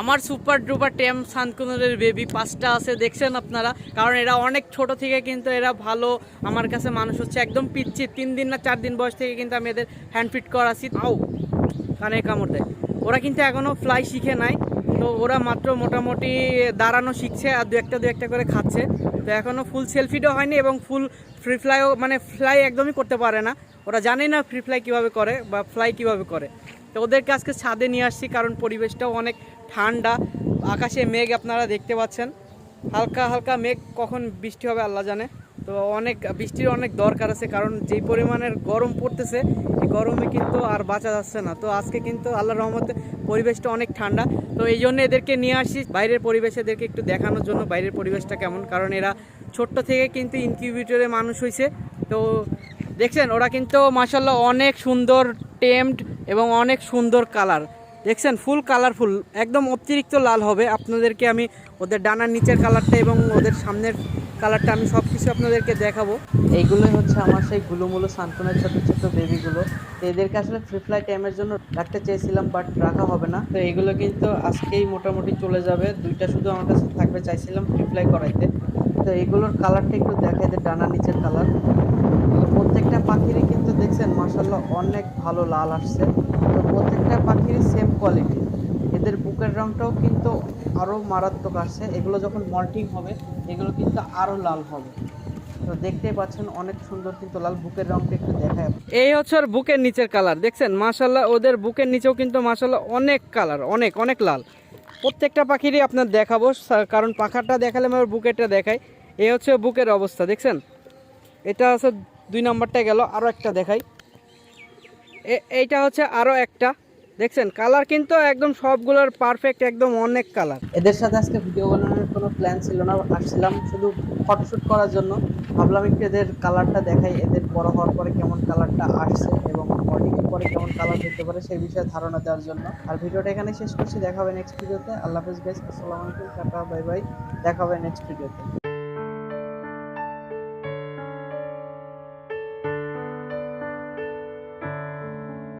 আমার super duper টেম সানকুনের baby পাঁচটা আছে, দেখছেন আপনারা? কারণ এরা অনেক ছোট থেকে কিন্তু এরা ভালো। আমার কাছে মানুষ হচ্ছে একদম পিচ্ছি তিন দিন না চার দিন বয়স থেকে কিন্তু আমি এদের হ্যান্ড ফিট করাছি। আও কানে কামড় ওরা কিন্তু এখনও ফ্লাই শিখে নাই। তো ওরা মাত্র মোটামুটি দাঁড়ানো শিখছে আর দু একটা দু একটা করে খাচ্ছে। তো এখনও ফুল সেলফিডও হয়নি এবং ফুল ফ্রি ফ্লাইও মানে ফ্লাই একদমই করতে পারে না। ওরা জানে না ফ্রি ফ্লাই কীভাবে করে বা ফ্লাই কীভাবে করে। তো ওদেরকে আজকে ছাদে নিয়ে আসছি, কারণ পরিবেশটাও অনেক ঠান্ডা। আকাশে মেঘ আপনারা দেখতে পাচ্ছেন। হালকা হালকা মেঘ, কখন বৃষ্টি হবে আল্লাহ জানে। তো অনেক, বৃষ্টির অনেক দরকার আছে, কারণ যেই পরিমাণের গরম পড়তেছে, এই গরমে কিন্তু আর বাঁচা যাচ্ছে না। তো আজকে কিন্তু আল্লাহ রহমতে পরিবেশটা অনেক ঠান্ডা। তো এই জন্য এদেরকে নিয়ে আসি। বাইরের পরিবেশ এদেরকে একটু দেখানোর জন্য বাইরের পরিবেশটা কেমন, কারণ এরা ছোট্ট থেকে কিন্তু ইনকিউবেটরে মানুষ হয়েছে তো দেখছেন, ওরা কিন্তু মাসাল্লাহ অনেক সুন্দর টেমড এবং অনেক সুন্দর কালার। দেখছেন, ফুল কালারফুল, একদম অতিরিক্ত লাল হবে। আপনাদেরকে আমি ওদের ডানার নিচের কালারটা এবং ওদের সামনের কালারটা আমি সব কিছু আপনাদেরকে দেখাবো। এইগুলোই হচ্ছে আমার সেই গুলোমুলো সান্ত্বনের ছোট ছোট বেবিগুলো তো এদেরকে আসলে ফ্রি ফ্লাই টাইমের জন্য রাখতে চেয়েছিলাম বাট রাখা হবে না। তো এগুলো কিন্তু আজকেই মোটামুটি চলে যাবে। দুইটা শুধু আমার কাছে থাকবে, চাইছিলাম ফ্রি ফ্লাই করাইতে। তো এগুলোর কালারটা একটু দেখা এদের ডানার নিচের কালার তো প্রত্যেকটা পাখিরই কিন্তু দেখছেন মাসাল্লাহ অনেক ভালো লাল আসছে। তো প্রত্যেকটা পাখিরই সেম কোয়ালিটি এদের বুকের রংটাও কিন্তু আরও মারাত্মক আসছে। এগুলো যখন মল্টিং হবে, এগুলো কিন্তু আরও লাল হবে। তো দেখতেই পাচ্ছেন অনেক সুন্দর কিন্তু লাল বুকের রংটা একটু দেখায়। এই হচ্ছে বুকের নিচের কালার দেখছেন? মাসাল্লাহ ওদের বুকের নিচেও কিন্তু মাসাল্লাহ অনেক কালার অনেক অনেক লাল। প্রত্যেকটা পাখিরই আপনার দেখাবো কারণ পাখাটা দেখালে আমার বুকেরটা দেখাই। এই হচ্ছে বুকের অবস্থা, দেখছেন? এটা হচ্ছে দুই নাম্বারটা গেল আরও একটা দেখাই। এ- এইটা হচ্ছে আরও একটা। দেখছেন কালার কিন্তু একদম সবগুলোর পারফেক্ট একদম অনেক কালার এদের সাথে আজকে ভিডিও বানানোর কোনো প্ল্যান ছিল না, আসছিলাম শুধু ফটোশ্যুট করার জন্য। ভাবলাম একটু এদের কালারটা দেখাই, এদের বড় হওয়ার পরে কেমন কালারটা আসছে এবং মর্নিংয়ের পরে কেমন কালার হতে পারে সেই বিষয়ে ধারণা দেওয়ার জন্য। আর ভিডিওটা এখানে শেষ করছি, দেখা হবে নেক্সট ভিডিওতে আল্লাহ হাফিজ গাইস আসসালামু আলাইকুম, টাটা বাই বাই দেখা হবে নেক্সট ভিডিওতে